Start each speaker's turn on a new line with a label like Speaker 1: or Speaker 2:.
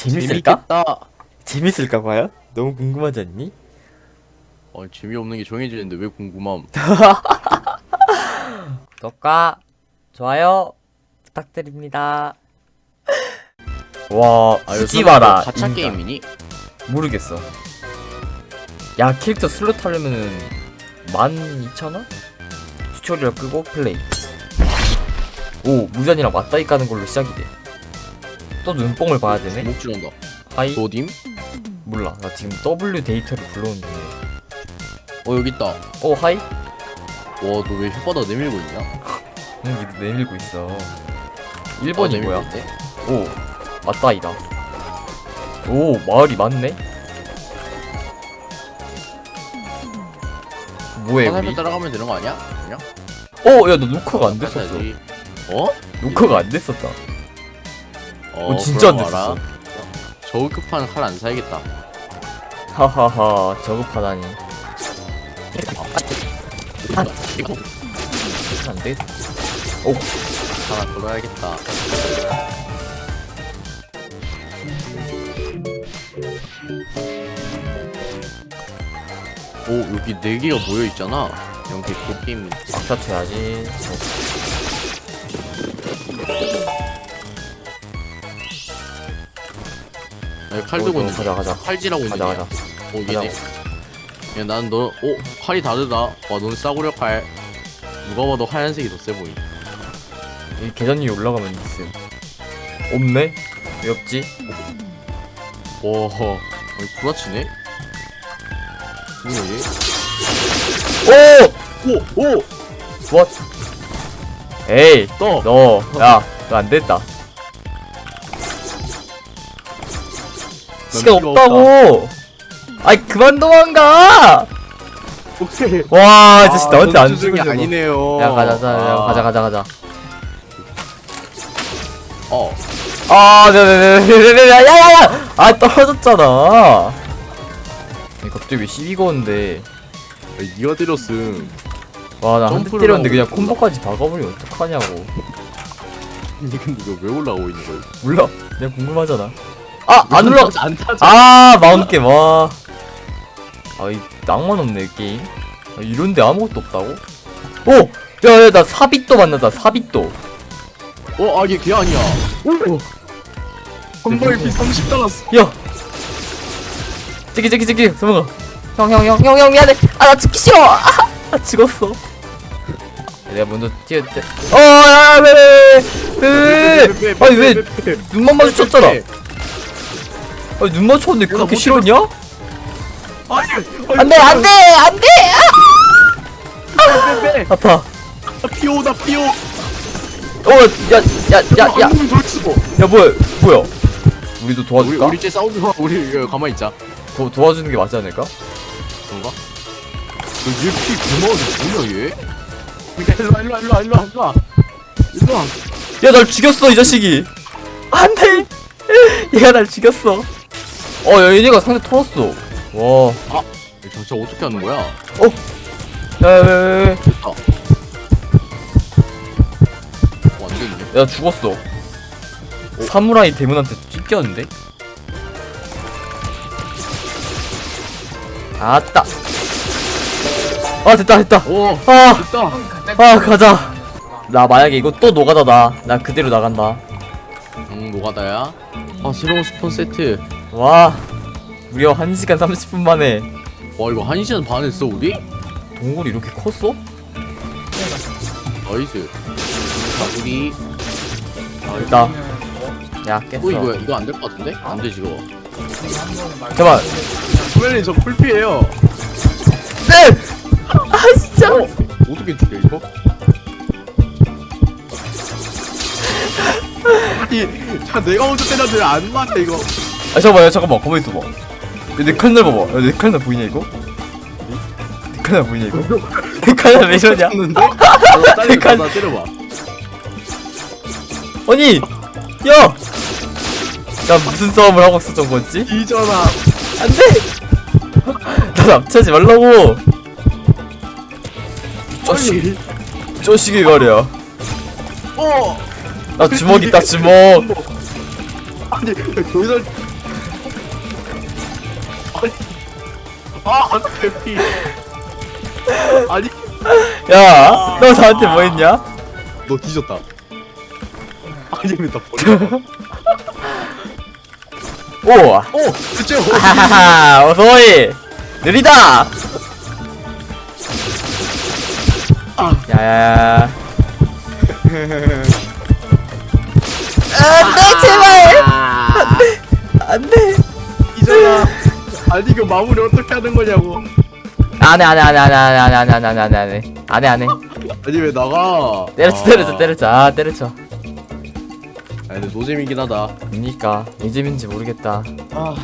Speaker 1: 재밌을까?
Speaker 2: 재밌겠다.
Speaker 1: 재밌을까 봐요? 너무 궁금하지 않니?
Speaker 2: 어, 재미없는 게 정해지는데 왜 궁금함?
Speaker 1: 구독과 좋아요 부탁드립니다. 와,
Speaker 2: 아, 이거
Speaker 1: 굳이 봐라.
Speaker 2: 가차
Speaker 1: 인간.
Speaker 2: 게임이니?
Speaker 1: 모르겠어. 야, 캐릭터 슬롯 하려면은 12,000원? 튜토리얼 끄고 플레이. 오, 무전이랑 맞다이 까는 걸로 시작이 돼. 또 눈뽕을 봐야 되네?
Speaker 2: 목줄 온다.
Speaker 1: 하이?
Speaker 2: 도딤?
Speaker 1: 몰라. 나 지금 W 데이터를 중이야.
Speaker 2: 어, 여기 있다.
Speaker 1: 오, 하이?
Speaker 2: 와, 너 왜 혓바닥 내밀고 있냐?
Speaker 1: 응, 이거 내밀고 있어.
Speaker 2: 어,
Speaker 1: 1번이
Speaker 2: 내밀고
Speaker 1: 뭐야?
Speaker 2: 있네?
Speaker 1: 오, 맞다 이다. 오, 마을이 많네? 뭐해,
Speaker 2: 화살표
Speaker 1: 우리?
Speaker 2: 따라가면 되는 거 아니야? 그냥?
Speaker 1: 어, 야, 너 녹화가 안 됐었어.
Speaker 2: 가야지. 어?
Speaker 1: 녹화가 안 됐었다.
Speaker 2: 어,
Speaker 1: 어, 진짜 안 됐었어.
Speaker 2: 저급한 칼 안 사야겠다.
Speaker 1: 하하하, 저급하다니. 안 돼?
Speaker 2: 하나 걸어야겠다. 오 여기 네 개가 모여 있잖아. 여기 그 게임
Speaker 1: 막사 쳐야지.
Speaker 2: 여기 칼
Speaker 1: 어,
Speaker 2: 들고
Speaker 1: 어,
Speaker 2: 있는
Speaker 1: 가자, 가자.
Speaker 2: 칼질하고 있는
Speaker 1: 가자. 가자.
Speaker 2: 오 얘네. 야 나는 너, 오 칼이 다르다. 와 너는 싸구려 칼. 누가 봐도 하얀색이 더 세 보이.
Speaker 1: 이 계단 위에 올라가면 있음. 없네? 왜 없지?
Speaker 2: 와, 아니 구라치네. 얘?
Speaker 1: 오!
Speaker 2: 오, 오,
Speaker 1: What? 에이,
Speaker 2: 떠.
Speaker 1: 너, 야, 너 안 됐다. 시간 없다고! 아이, 그만 도망가!
Speaker 2: 오케이.
Speaker 1: 와, 이 자식
Speaker 2: 아,
Speaker 1: 나한테 안 죽으려고.
Speaker 2: 아니네요.
Speaker 1: 야, 가자, 가자, 야,
Speaker 2: 아.
Speaker 1: 가자, 가자, 가자.
Speaker 2: 어,
Speaker 1: 아, 네네네네네네, 야, 야, 야! 아, 떨어졌잖아. 아니, 갑자기 왜 시비 거는데.
Speaker 2: 야, 니가 때렸음.
Speaker 1: 와, 나 한 대
Speaker 2: 점프를
Speaker 1: 때렸는데 그냥
Speaker 2: 하고
Speaker 1: 콤보까지 박아버리면 어떡하냐고.
Speaker 2: 니 근데 이거 왜 올라가고 있는 거야?
Speaker 1: 몰라. 그냥 궁금하잖아. 아, 안 올라,
Speaker 2: 안 타자.
Speaker 1: 아 마운게 와. 아이 낭만 없네 이 게임. 아, 이런데 아무것도 없다고? 오, 야 야 나 사빗도 만나다 사빗도.
Speaker 2: 어, 아, 얘걔 아니야. 오. 한
Speaker 1: 네,
Speaker 2: 발에
Speaker 1: 네.
Speaker 2: 피30 달았어.
Speaker 1: 야, 저기 저기 저기 성아. 형형 형 형 형 미안해. 아나 죽기 싫어. 아, 나 죽었어. 내가 먼저 뛰어 뛰어. 어 야 왜 왜왜 아니 왜 눈만 마주쳤잖아. 아니 눈 맞췄는데 그렇게
Speaker 2: 못
Speaker 1: 싫었냐?
Speaker 2: 아니,
Speaker 1: 안돼 안돼 안돼.
Speaker 2: 빼, 빼.
Speaker 1: 아파.
Speaker 2: 아, 피오다, 피오.
Speaker 1: 어, 야, 야, 야, 야,
Speaker 2: 안
Speaker 1: 뭐야, 뭐야? 우리도
Speaker 2: 우리
Speaker 1: 도와줄까?
Speaker 2: 우리 쟤 싸우지 마. 우리 야, 가만히 있자.
Speaker 1: 도, 도와주는 게 맞지 않을까?
Speaker 2: 그런가? 얘피 그만이 뭐냐 얘? 일로와 일로와 일로와 일로와 일로와 일로와
Speaker 1: 야, 날 죽였어, 이 자식이. 안 돼. 얘가 날 죽였어. 어, 야, 얘네가 상대 털었어. 와.
Speaker 2: 이 장차 어떻게 하는 거야?
Speaker 1: 야, 야, 야, 야,
Speaker 2: 됐다 어 안됐네
Speaker 1: 야, 죽었어. 사무라이 대문한테 찢겼는데? 아따. 아, 됐다, 됐다.
Speaker 2: 오
Speaker 1: 아.
Speaker 2: 됐다
Speaker 1: 아 가자 나 만약에 이거 또 노가다다 나 그대로 나간다
Speaker 2: 응 노가다야 아 새로운 스폰 세트
Speaker 1: 와. 무려 1시간 30분 만에.
Speaker 2: 와 이거 1시간 반 했어 우리?
Speaker 1: 동굴이 이렇게 컸어?
Speaker 2: 나이스. 자 우리.
Speaker 1: 됐다 야 깼어.
Speaker 2: 어 이거 이거 안 될 것 같은데? 안 되지 이거
Speaker 1: 잠깐만
Speaker 2: 소연이 저 풀피에요.
Speaker 1: 네! 아 진짜.
Speaker 2: 어떻게 죽여 이거? 아니 자 내가 먼저 때렸는데 안 맞아 이거
Speaker 1: 아 잠깐만 야 잠깐만 가만히 있어봐 야내 칼날 봐봐 야내 칼날 보이냐 이거? 내 칼날 보이냐 이거? 내 칼날 왜?
Speaker 2: 나 때려봐
Speaker 1: 약간-
Speaker 2: 나 때려봐
Speaker 1: 아니 야! 나 무슨 싸움을 하고 있었던 거지?
Speaker 2: 이전아
Speaker 1: 안돼! 나 납치하지 말라고! 쪼시,
Speaker 2: 아니
Speaker 1: 쪼시기 거려.
Speaker 2: 어
Speaker 1: 나 주먹 있다, 주먹.
Speaker 2: 아니 여기서 아, 대피. 아니,
Speaker 1: 야, 너 저한테 뭐 했냐?
Speaker 2: 너 뒤졌다. 아니, 왜나 버려?
Speaker 1: 오!
Speaker 2: 오?
Speaker 1: 하하하, 어서오이! 느리다!
Speaker 2: 아.
Speaker 1: 야야야. 안 돼, 제발!
Speaker 2: 아니, 이거 마무리 어떻게 하는 거냐고.
Speaker 1: 안 해, 안 해, 안 해, 안 해, 안 해, 안 해, 안 해, 안 해, 안 해, 안 해. 안 해, 안 해.
Speaker 2: 아니, 왜 나가?
Speaker 1: 때려쳐, 때려쳐, 때려쳐. 아, 때려쳐.
Speaker 2: 아, 근데 노잼이긴 하다.
Speaker 1: 그니까, 이 집인지 모르겠다.
Speaker 2: 아,